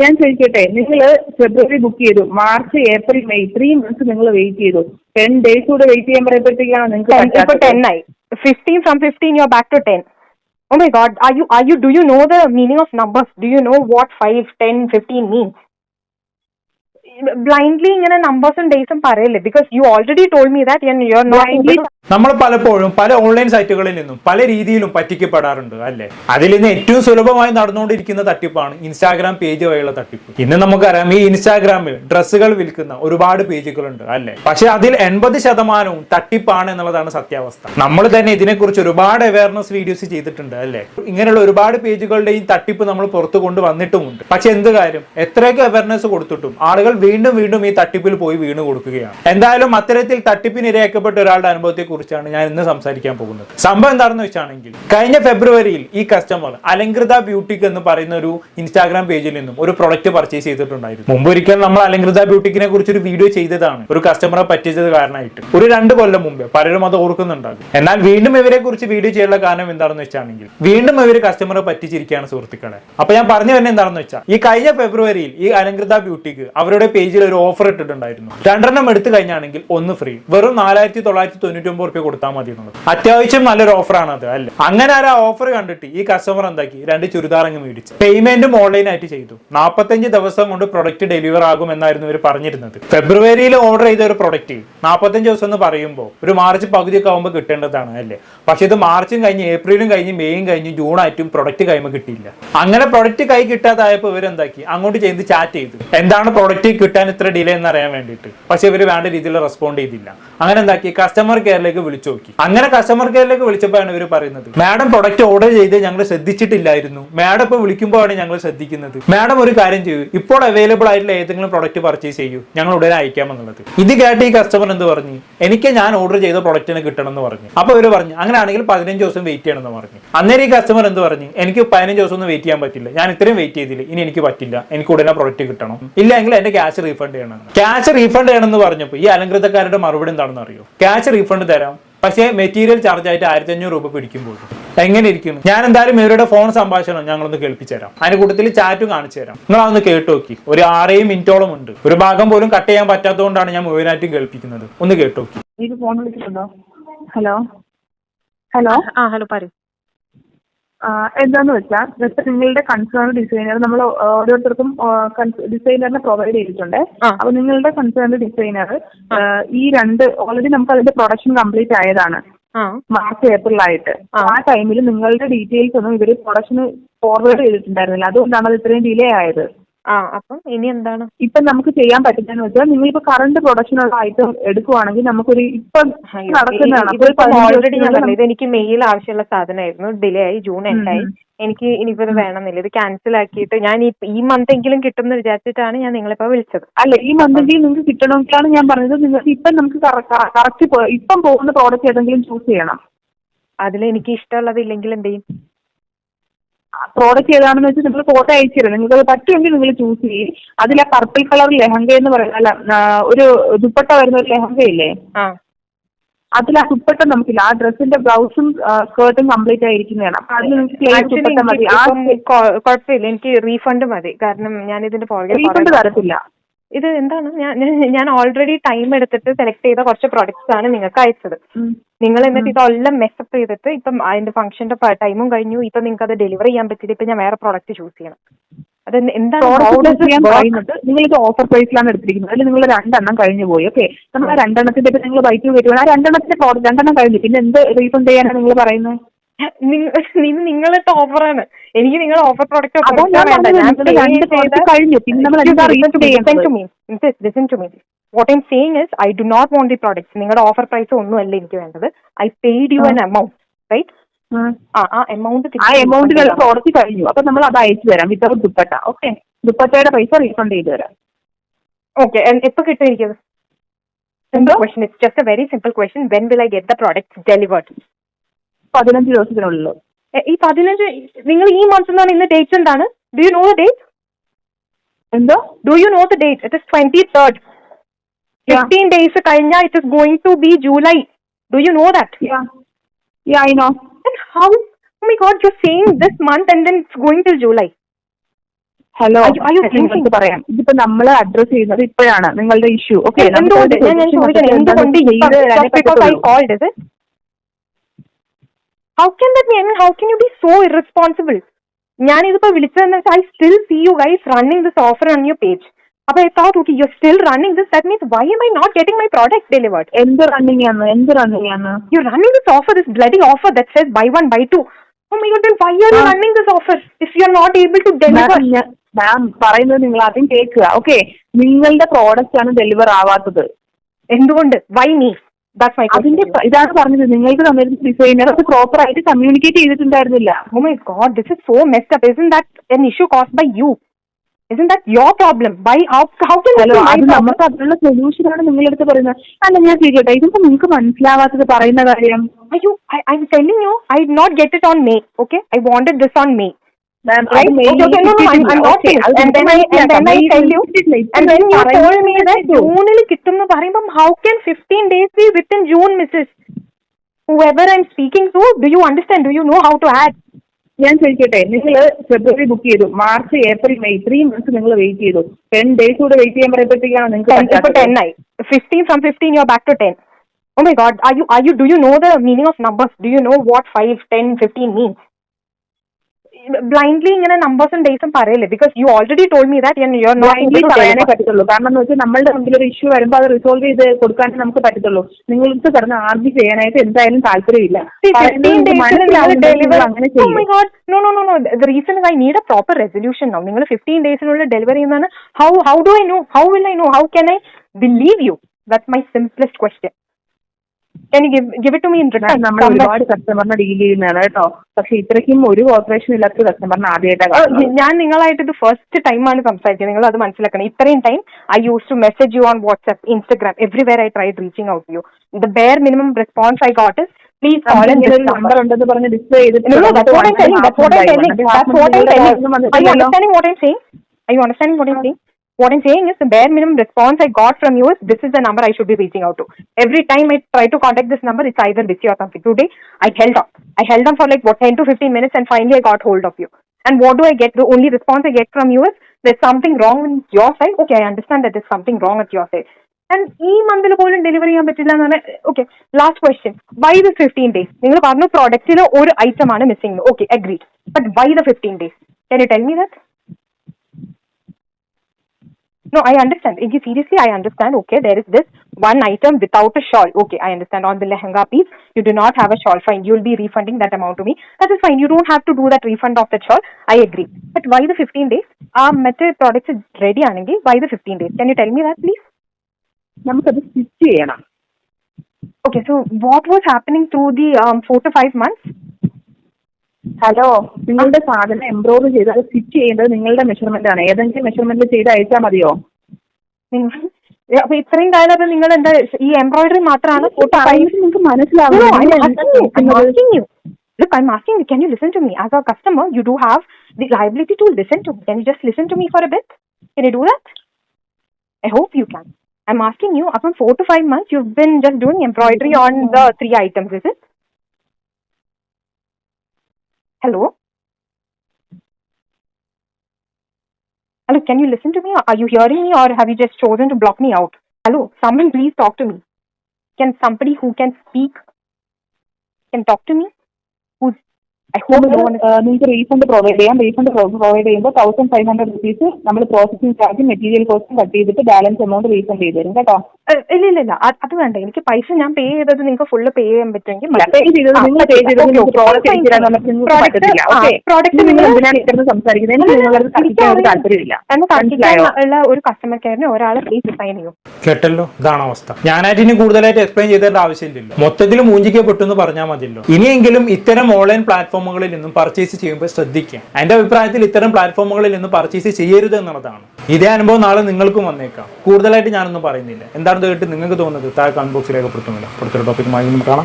ഞാൻ ചോദിക്കട്ടെ നിങ്ങൾ ഫെബ്രുവരി ബുക്ക് ചെയ്തു. March April May three months നിങ്ങൾ വെയിറ്റ് ചെയ്തു. ടെൻ ഡേയ്സ് കൂടെ വെയിറ്റ് ചെയ്യാൻ പറയുമ്പോഴത്തേക്കാണ് നിങ്ങൾക്ക് ടെൻ ആയി. Fifteen from fifteen you back to ten oh my god are you are you do you know the meaning of numbers do you know what five ten fifteen means blindly ഇങ്ങനെ നമ്പേഴ്സും ഡേയ്സും പറയല്ലേ? Because you already told me that you are Blindly not നമ്മൾ പലപ്പോഴും പല online സൈറ്റുകളിൽ നിന്നും പല രീതിയിലും പറ്റിക്കപ്പെടാറുണ്ട് അല്ലേ? അതിൽ നിന്ന് ഏറ്റവും സുലഭമായി നടന്നുകൊണ്ടിരിക്കുന്ന തട്ടിപ്പാണ് ഇൻസ്റ്റാഗ്രാം പേജ് വഴിയുള്ള തട്ടിപ്പ്. ഇന്ന് നമുക്കറിയാം ഈ ഇൻസ്റ്റാഗ്രാമിൽ ഡ്രസ്സുകൾ വിൽക്കുന്ന ഒരുപാട് പേജുകളുണ്ട് അല്ലേ? പക്ഷെ അതിൽ എൺപത് ശതമാനവും തട്ടിപ്പാണ് എന്നുള്ളതാണ് സത്യാവസ്ഥ. നമ്മൾ തന്നെ ഇതിനെക്കുറിച്ച് ഒരുപാട് അവയർനെസ് വീഡിയോസ് ചെയ്തിട്ടുണ്ട് അല്ലേ? ഇങ്ങനെയുള്ള ഒരുപാട് പേജുകളുടെയും തട്ടിപ്പ് നമ്മൾ പുറത്തു കൊണ്ടുവന്നിട്ടുമുണ്ട് പക്ഷെ എന്ത് കാര്യം? എത്രയൊക്കെ അവയർനെസ് കൊടുത്തിട്ടും ആളുകൾ വീണ്ടും വീണ്ടും ഈ തട്ടിപ്പിൽ പോയി വീണ് കൊടുക്കുകയാണ്. എന്തായാലും അത്തരത്തിൽ തട്ടിപ്പിന് ഇരയാക്കപ്പെട്ട ഒരാളുടെ അനുഭവത്തെ കുറിച്ചാണ് ഞാൻ ഇന്ന് സംസാരിക്കാൻ പോകുന്നത്. സംഭവം എന്താണെന്ന് വെച്ചാണെങ്കിൽ കഴിഞ്ഞ ഫെബ്രുവരിയിൽ ഈ കസ്റ്റമർ അലങ്കൃത ബ്യൂട്ടിക് എന്ന് പറയുന്ന ഒരു ഇൻസ്റ്റാഗ്രാം പേജിൽ നിന്നും ഒരു പ്രൊഡക്റ്റ് പർച്ചേസ് ചെയ്തിട്ടുണ്ടായിരുന്നു. മുമ്പ് ഒരിക്കൽ നമ്മൾ അലങ്കൃത ബ്യൂട്ടിക്കിനെ കുറിച്ച് ഒരു വീഡിയോ ചെയ്തതാണ്. ഒരു കസ്റ്റമറെ പറ്റിച്ചത് കാരണമായിട്ട്. ഒരു രണ്ട് കൊല്ലം മുമ്പ് പലരും അത് ഓർക്കുന്നുണ്ടാകും. എന്നാൽ വീണ്ടും ഇവരെ കുറിച്ച് വീഡിയോ ചെയ്യാനുള്ള കാരണം എന്താണെന്ന് വെച്ചാണെങ്കിൽ വീണ്ടും ഇവർ കസ്റ്റമറെ പറ്റിച്ചിരിക്കുകയാണ് സുഹൃത്തുക്കളെ. അപ്പൊ ഞാൻ പറഞ്ഞു തന്നെ എന്താണെന്ന് വെച്ചാൽ ഈ കഴിഞ്ഞ ഫെബ്രുവരിയിൽ ഈ അലങ്കൃത ബ്യൂട്ടിക്ക് അവരുടെ പേജിൽ ഒരു ഓഫർ ഇട്ടിട്ടുണ്ടായിരുന്നു. രണ്ടെണ്ണം എടുത്തു കഴിഞ്ഞാണെങ്കിൽ ഒന്ന് ഫ്രീ വെറും നാലായിരത്തി തൊള്ളായിരത്തി തൊണ്ണൂറ്റി റുപ്യ കൊടുത്താൽ മതി എന്നുള്ളത്. അത്യാവശ്യം നല്ലൊരു ഓഫറാണ് അത് അല്ലേ? അങ്ങനെ ആ ഓഫർ കണ്ടിട്ട് ഈ കസ്റ്റമർ എന്താക്കി? രണ്ട് ചുരിദാർ അങ്ങ് മേടിച്ചു. പേയ്മെന്റും ഓൺലൈനായിട്ട് ചെയ്തു. നാൽപ്പത്തഞ്ച് ദിവസം കൊണ്ട് പ്രൊഡക്റ്റ് ഡെലിവർ ആകും എന്നായിരുന്നു ഇവർ പറഞ്ഞിരുന്നത്. ഫെബ്രുവരിയിൽ ഓർഡർ ചെയ്ത ഒരു പ്രൊഡക്റ്റ് നാൽപ്പത്തഞ്ച് ദിവസം എന്ന് പറയുമ്പോൾ ഒരു മാർച്ച് പകുതിയൊക്കെ ആകുമ്പോൾ കിട്ടേണ്ടതാണ് അല്ലേ? പക്ഷെ ഇത് മാർച്ചും കഴിഞ്ഞ് ഏപ്രിലും കഴിഞ്ഞ് മെയ്യും കഴിഞ്ഞ് ജൂൺ ആയിട്ടും പ്രൊഡക്റ്റ് കൈമ കിട്ടിയില്ല. അങ്ങനെ പ്രൊഡക്റ്റ് കൈ കിട്ടാതായപ്പോൾ ഇവരെന്താക്കി അങ്ങോട്ട് ചെയ്ത് ചാറ്റ് ചെയ്തു. എന്താണ് പ്രൊഡക്റ്റ് കിട്ടാൻ ഇത്ര ഡിലേ എന്ന് അറിയാൻ വേണ്ടിയിട്ട്. പക്ഷെ ഇവർ വേണ്ട രീതിയിൽ റെസ്പോണ്ട് ചെയ്തില്ല. അങ്ങനെ എന്താക്കി? കസ്റ്റമർ കെയറിലേക്ക് വിളിച്ചു നോക്കി. അങ്ങനെ കസ്റ്റമർ കെയറിലേക്ക് വിളിച്ചപ്പോഴാണ് ഇവർ പറയുന്നത്. മാഡം പ്രൊഡക്റ്റ് ഓർഡർ ചെയ്ത് ഞങ്ങൾ ശ്രദ്ധിച്ചിട്ടില്ലായിരുന്നു. മാഡം ഇപ്പോൾ വിളിക്കുമ്പോഴാണ് ഞങ്ങൾ ശ്രദ്ധിക്കുന്നത്. മാഡം ഒരു കാര്യം ചെയ്യൂ. ഇപ്പോൾ അവൈലബിൾ ആയിട്ടുള്ള ഏതെങ്കിലും പ്രൊഡക്റ്റ് പർച്ചേസ് ചെയ്യൂ. ഞങ്ങൾ ഉടനെ അയക്കാമെന്നുള്ളത്. ഇത് കേട്ട് ഈ കസ്റ്റമർ എന്ത് പറഞ്ഞു? എനിക്ക് ഞാൻ ഓർഡർ ചെയ്ത പ്രൊഡക്റ്റിന് കിട്ടണം എന്ന് പറഞ്ഞു. അപ്പോൾ ഇവർ പറഞ്ഞു അങ്ങനെയാണെങ്കിൽ പതിനഞ്ച് ദിവസം വെയിറ്റ് ചെയ്യണമെന്ന് പറഞ്ഞു. അന്നേരം ഈ കസ്റ്റമർ എന്ത് പറഞ്ഞു? എനിക്ക് പതിനഞ്ച് ദിവസം ഒന്നും വെയിറ്റ് ചെയ്യാൻ പറ്റില്ല. ഞാൻ ഇത്രയും വെയിറ്റ് ചെയ്തില്ല. ഇനി എനിക്ക് പറ്റില്ല. എനിക്ക് ഉടനെ പ്രൊഡക്റ്റ് കിട്ടണം. ഇല്ലെങ്കിൽ എന്റെ ക്യാഷ് റീഫണ്ട് ചെയ്യണം ക്യാഷ് റീഫണ്ട് ചെയ്യണം എന്ന് പറഞ്ഞപ്പോൾ ഈ അലങ്കൃതക്കാരുടെ മറുപടി എന്താണെന്ന് അറിയോ? ക്യാഷ് റീഫണ്ട് പക്ഷേ മെറ്റീരിയൽ ചാർജ് ആയിട്ട് ആയിരത്തി അഞ്ഞൂറ് രൂപ പിടിക്കുമ്പോൾ എങ്ങനെ ഇരിക്കുന്നു ഞാൻ എന്തായാലും ഇവരുടെ ഫോൺ സംഭാഷണം ഞങ്ങളൊന്ന് കേൾപ്പിച്ചു തരാം അതിന്റെ കൂട്ടത്തിൽ ചാറ്റും കാണിച്ചു തരാം നിങ്ങൾ അതൊന്ന് കേട്ട് നോക്കി ഒരു ആറേയും മിനിറ്റോളം ഉണ്ട്. ഒരു ഭാഗം പോലും കട്ട് ചെയ്യാൻ പറ്റാത്തതുകൊണ്ടാണ് ഞാൻ മുഴുവനായിട്ടും കേൾപ്പിക്കുന്നത്. ഒന്ന് കേട്ട് നോക്കി ഹലോ ഹലോ ആ ഹലോ പറയൂ. എന്താന്ന് വെച്ചാൽ ജസ്റ്റ് നിങ്ങളുടെ കൺസേൺ ഡിസൈനർ നമ്മൾ ഓരോരുത്തർക്കും ഡിസൈനറിനെ പ്രൊവൈഡ് ചെയ്തിട്ടുണ്ട്. അപ്പൊ നിങ്ങളുടെ കൺസേൺ ഡിസൈനർ ഈ രണ്ട് ഓൾറെഡി നമുക്ക് അതിന്റെ പ്രൊഡക്ഷൻ കംപ്ലീറ്റ് ആയതാണ്. മാർച്ച് ഏപ്രിലായിട്ട്. ആ. ടൈമിൽ നിങ്ങളുടെ ഡീറ്റെയിൽസ് ഒന്നും ഇവർ പ്രൊഡക്ഷന് ഫോർവേഡ് ചെയ്തിട്ടുണ്ടായിരുന്നില്ല. അതുകൊണ്ടാണ് അത് ഇത്രയും ഡിലേ ആയത്. ആ അപ്പം ഇനി എന്താണ്? ഇപ്പൊ നമുക്ക് ചെയ്യാൻ പറ്റുന്നതെന്ന് വെച്ചാൽ നിങ്ങൾ ഇപ്പൊ കറണ്ട് പ്രൊഡക്ഷനുള്ള ഐറ്റം എടുക്കുവാണെങ്കിൽ നമുക്കൊരു ഇപ്പം നടക്കുന്നതാണ് ഇത് എനിക്ക് മെയിൽ ആവശ്യമുള്ള സാധനമായിരുന്നു. ഡിലേ ആയി ജൂൺ എൻഡായി എനിക്ക് ഇനിയിപ്പോ ഇത് വേണമെന്നില്ല. ഇത് ക്യാൻസൽ ആക്കിയിട്ട് ഞാൻ ഈ ഈ മന്ത് എങ്കിലും കിട്ടുമെന്ന് വിചാരിച്ചിട്ടാണ് ഞാൻ നിങ്ങളിപ്പോ വിളിച്ചത്. അല്ല ഈ മന്ത് എങ്കിലും നിങ്ങൾക്ക് കിട്ടണമെങ്കിലാണ് ഞാൻ പറഞ്ഞത്. നിങ്ങൾക്ക് ഇപ്പം നമുക്ക് കറക്റ്റ് ഇപ്പം പോകുന്ന പ്രോഡക്റ്റ് ഏതെങ്കിലും ചൂസ് ചെയ്യണം. അതിൽ എനിക്ക് ഇഷ്ടമുള്ളത് ഇല്ലെങ്കിൽ എന്ത് ചെയ്യും? പ്രോഡക്റ്റ് ഏതാണെന്ന് വെച്ചാൽ നിങ്ങൾ ഫോട്ടോ അയച്ചു തരാം നിങ്ങൾക്ക് അത് പറ്റുമെങ്കിൽ നിങ്ങൾ ചൂസ് ചെയ്യും. അതിൽ ആ പർപ്പിൾ കളർ ലെഹങ്ക എന്ന് പറയുന്ന അല്ല ഒരു ദുപ്പട്ട വരുന്ന ഒരു ലെഹങ്ക ഇല്ലേ? ആ. അതിൽ ആ ദുപ്പട്ട നമുക്കില്ല. ആ ഡ്രസ്സിന്റെ ബ്ലൗസും സ്കേർട്ടും കംപ്ലീറ്റ് ആയിരിക്കുന്നതാണ്. അപ്പൊ അതിൽ നിങ്ങൾക്ക് പ്ലെയിൻ ദുപ്പട്ട മതി. ആ കുഴപ്പമില്ല. എനിക്ക് റീഫണ്ട് മതി. കാരണം ഞാൻ ഇതിന്റെ റീഫണ്ട് തരത്തില്ല. ഇത് എന്താണ്? ഞാൻ ഞാൻ- ഓൾറെഡി ടൈം എടുത്തിട്ട് സെലക്ട് ചെയ്ത കുറച്ച് പ്രൊഡക്ട്സ് ആണ് നിങ്ങൾക്ക് അയച്ചത്. നിങ്ങൾ എന്നിട്ട് ഇതെല്ലാം മെസ്സപ്പ് ചെയ്തിട്ട് ഇപ്പം അതിന്റെ ഫംഗ്ഷന്റെ ടൈമും കഴിഞ്ഞു. ഇപ്പൊ നിങ്ങൾക്ക് അത് ഡെലിവറി ചെയ്യാൻ പറ്റില്ല ഇപ്പൊ ഞാൻ വേറെ പ്രോഡക്റ്റ് ചൂസ് ചെയ്യണം. അത് എന്താണ് നിങ്ങൾ ഇത് ഓഫർ പ്രൈസിലാണ് എടുത്തിരിക്കുന്നത്. അതിൽ നിങ്ങൾ രണ്ടെണ്ണം കഴിഞ്ഞു പോയി. ഓക്കെ നമ്മൾ രണ്ടെണ്ണത്തിന്റെ ഇപ്പൊ നിങ്ങൾ ബൈക്ക് കയറ്റുവാണ് ആ രണ്ടെണ്ണത്തിന്റെ പ്രോഡക്റ്റ് രണ്ടെണ്ണം കഴിഞ്ഞു. പിന്നെ എന്ത് റീഫണ്ട് ചെയ്യാനാണ് നിങ്ങൾ പറയുന്നത്? ഇത് നിങ്ങളുടെ ഓഫറാണ് എനിക്ക് നിങ്ങൾ offer product what I'm saying is I do not want the products നിങ്ങളുടെ ഓഫർ പ്രൈസ് ഒന്നുമല്ല എനിക്ക് വേണ്ടത്. I paid you an amount right. ആ. ആ എമൗണ്ട് ആ എമൗണ്ടിനുള്ള പ്രോഡക്റ്റ് കഴിഞ്ഞു. അപ്പൊ നമ്മൾ അത് അയച്ചു തരാം വിത്തൗട്ട് ദുപ്പട്ട. ഓക്കെ ദുപ്പട്ടയുടെ പൈസ റീഫണ്ട് ചെയ്തു തരാം. ഓക്കെ എപ്പോ കിട്ടും എനിക്കത്? Simple question it's just a very simple question when will I get the product delivered? പതിനഞ്ച് ദിവസത്തിനുള്ളിൽ എ- ഈ പതിനഞ്ച് നിങ്ങൾ ഈ മന്ത് എന്നാണ് ഇന്ന് ഡേറ്റ് എന്താണ്? Do you know the date എന്തോ? Do you know the date it is twenty third fifteen days കഴിഞ്ഞാൽ it is going to be July do you know that yeah yeah I know how my my god, same saying this month and then it's going July July. Hello നിങ്ങൾക്ക്? പറയാം. ഇതിപ്പോ നമ്മൾ address ചെയ്യുന്നത് ഇപ്പോഴാണ് നിങ്ങളുടെ issue okay എന്തുകൊണ്ട് ഞാൻ ഞാൻ ചോദിക്കുന്നത് എന്തുകൊണ്ട് just because I called is it how can that be? I mean how can you be so irresponsible? ഞാൻ ഇതിപ്പോ വിളിച്ചതെന്ന് വെച്ചാൽ I still see you guys running this offer on your page അപ്പൊ I thought okay you still running this that means why am I not getting my product delivered എന്ത് running ആണ്? എന്ത് running ആണ്? You running this offer this bloody offer that says buy one buy two Oh my god, then why are you Ah. running this offer if you're not able to deliver? Ma'am ma'am പറയുന്നത് നിങ്ങൾ ആദ്യം കേൾക്കുക. Okay നിങ്ങളുടെ product ആണ് deliver ആവാത്തത്. എന്തുകൊണ്ട്? Y me my അതിന്റെ ഇതാണ് പറഞ്ഞത് നിങ്ങൾക്ക് തന്നിരുന്ന ഡിസൈനർ അത് പ്രോപ്പർ ആയിട്ട് കമ്മ്യൂണിക്കേറ്റ് ചെയ്തിട്ടുണ്ടായിരുന്നില്ല Oh my god, this is so messed up. Isn't that an issue caused by you? Isn't that your problem? Why? How? How can that hello be my അത് problem? നമുക്ക് അതിനുള്ള solution ആണ് നിങ്ങളടുത്ത് പറയുന്നത് അല്ല ഞാൻ ചെയ്യട്ടെ ഇതിപ്പോ നിങ്ങൾക്ക് മനസ്സിലാവാത്തത് പറയുന്ന കാര്യം Are you? I, I'm telling you, I did not get it on May. Okay, I wanted this on May. Ma'am Right? Okay, okay, no, no, I'm, I'm not saying. And then I, and then I tell you, and then you told me that ജൂണിൽ കിട്ടും എന്ന് പറയുമ്പം how can 15 days be within June, Mrs. Whoever I'm speaking to, do you understand? Do you know how to add? ഞാൻ ചോദിക്കട്ടെ നിങ്ങൾ ഫെബ്രുവരി book ചെയ്തു March April May three months നിങ്ങൾ wait ചെയ്തു ടെൻ ഡേയ്സ് കൂടെ വെയിറ്റ് ചെയ്യാൻ പറയുമ്പോഴത്തേക്കാണ് Ten, നിങ്ങൾക്ക് ഇപ്പൊ ടെൻ ആയി fifteen from fifteen you back to ten oh my God are you are you do you know the meaning of numbers do you know what 5 10 15 means blindly ഇങ്ങനെ നമ്പേഴ്സും ഡേയ്സും പറയല്ലേ? Because you already told me that you blindly പറയാനേ പറ്റത്തുള്ളൂ. കാരണം എന്ന് വെച്ചാൽ നമ്മളുടെ മുമ്പിൽ ഒരു ഇഷ്യൂ വരുമ്പോൾ അത് റിസോൾവ് ചെയ്ത് കൊടുക്കാനേ നമുക്ക് പറ്റത്തുള്ളൂ. നിങ്ങൾക്ക് കിടന്ന് ആർജി ചെയ്യാനായിട്ട് എന്തായാലും താല്പര്യമില്ല. Reason I need a proper Oh my ചെയ്യും god, no, no, no, no. The reason is I need a proper resolution now. നിങ്ങൾ ഫിഫ്റ്റീൻ ഡേയ്സിനുള്ളിൽ ഡെലിവറി ചെയ്യുന്നതാണ്. How how do I know how will I know how can I believe you that's my simplest question can you give it to me in return നമ്മൾ ഒരുപാട് കസ്റ്റമറിനെ deal ചെയ്യുന്നതാണ് കേട്ടോ. പക്ഷെ ഇത്രയ്ക്കും ഒരു കോർപ്പറേഷൻ ഇല്ലാത്ത കസ്റ്റമറിനെ ആദ്യമായിട്ടാണ് കാണുന്നത്. ഞാൻ നിങ്ങളായിട്ട് ഇത് ഫസ്റ്റ് ടൈമാണ് സംസാരിക്കുന്നത് നിങ്ങൾ അത് മനസ്സിലാക്കണം. ഇത്രയും time I use to message you on WhatsApp Instagram everywhere I try reaching out you the bare minimum response I got is please call number number ഉണ്ടെന്ന് പറഞ്ഞ് ഡിസ്പ്ലേ ചെയ്തിട്ട് No, no, that's what I'm telling. That's what I'm telling. അതിന്റെ That's what I'm telling. ഒന്നും Are you വന്നിട്ടില്ലല്ലോ. understanding what I'm saying? Are you understanding what I'm saying? What I'm saying is the bare minimum response I got from you is this is the number I should be reaching out to. Every time I try to contact this number, it's either busy or something. Today, I held on. I held on for like what 10 to 15 minutes, and finally I got hold of you. And what do I get? The only response I get from you is there's something wrong with your side. Okay, I understand that there's something wrong at your side. And ഈ മന്തിൽ പോലും delivery ചെയ്യാൻ പറ്റില്ല എന്ന് പറഞ്ഞാൽ okay last question why the fifteen days നിങ്ങൾ പറഞ്ഞു പ്രോഡക്റ്റിൽ ഒരു ഐറ്റം ആണ് missing okay agreed but why the fifteen days can you tell me that No, I understand. Iggy, seriously, I understand. Okay, there is this one item without a shawl. Okay, I understand. On the lehenga piece, you do not have a shawl. Fine, you'll be refunding that amount to me. That is fine. You don't have to do that refund of the shawl. I agree. But why the 15 days? Our method products is ready, Anangi. Why the 15 days? Can you tell me that, please? നമുക്കത് stitch ചെയ്യണം Okay, so what was happening through the um, four to five months? hello നിങ്ങളുടെ സാധനം embroidery ചെയ്ത് അത് stitch ചെയ്യേണ്ടത് നിങ്ങളുടെ measurement ആണ് ഏതെങ്കിലും മെഷർമെന്റ് ചെയ്ത് അയച്ചാൽ മതിയോ നിങ്ങൾ അപ്പൊ ഇത്രയും കാലം അത് നിങ്ങൾ എന്താ ഈ എംബ്രോയിഡറി മാത്രമാണ് ഈ പറയുന്നത് നിങ്ങൾക്ക് മനസ്സിലാവും No, I'm asking you. I'm കേൾക്കുന്നത്? asking you. Look, I'm asking you. Can you listen to me? As a customer, you do have the liability to listen to me. Can you just listen to me for a bit? Can you do that? I hope you can. I'm asking you. Up in four to five months, you've been just doing embroidery on the three items, is it? Hello. Hello. Can you listen to me? Are you hearing me, or have you just chosen to block me out? Hello. Someone, please talk to me. Can somebody who can speak can talk to me? നിങ്ങൾക്ക് refund provide ചെയ്യാം. Refund provide ചെയ്യുമ്പോൾ thousand five hundred rupees നമ്മൾ processing charge material കോസ്റ്റും cut ചെയ്തിട്ട് balance amount refund ചെയ്ത് തരും. കേട്ടോ? ഇല്ല ഇല്ല ഇല്ല. അത് വേണ്ട. എനിക്ക് പൈസ ഞാൻ പേ ചെയ്തത് നിങ്ങൾക്ക് ഫുള്ള് പേ ചെയ്യാൻ പറ്റുമെങ്കിൽ പ്രോഡക്റ്റ് നിങ്ങൾ സംസാരിക്കുന്നത്? ഒരു കസ്റ്റമർ കെയറിന് ഒരാളെ പ്ലീസ് ഡിസൈൻ ചെയ്യും. കേട്ടല്ലോ? ഇതാണ് അവസ്ഥ. ഞാനായിട്ട് ഇനി കൂടുതലായിട്ട് എക്സ്പ്ലെയിൻ ചെയ്തേണ്ട ആവശ്യമില്ലല്ലോ. മൊത്തത്തിൽ മൂഞ്ചിക്കപ്പെട്ടു എന്ന് പറഞ്ഞാൽ മതിയല്ലോ. ഇനിയെങ്കിലും ഇത്തരം ഓൺലൈൻ പ്ലാറ്റ്ഫോമുകളിൽ നിന്നും പർച്ചേസ് ചെയ്യുമ്പോൾ ശ്രദ്ധിക്കുക. എന്റെ അഭിപ്രായത്തിൽ ഇത്തരം പ്ലാറ്റ്ഫോമുകളിൽ നിന്നും പർച്ചേസ് ചെയ്യരുത് എന്നുള്ളതാണ്. ഇതേ അനുഭവം നാളെ നിങ്ങൾക്കും വന്നേക്കാം. കൂടുതലായിട്ട് ഞാനൊന്നും പറയുന്നില്ല. എന്താണെന്ന് കേട്ട് നിങ്ങൾക്ക് തോന്നുന്നത് താഴെ കമന്റ് ബോക്സിൽ രേഖപ്പെടുത്തുന്നില്ല. ടോപ്പിക്കുമായി കാണാം.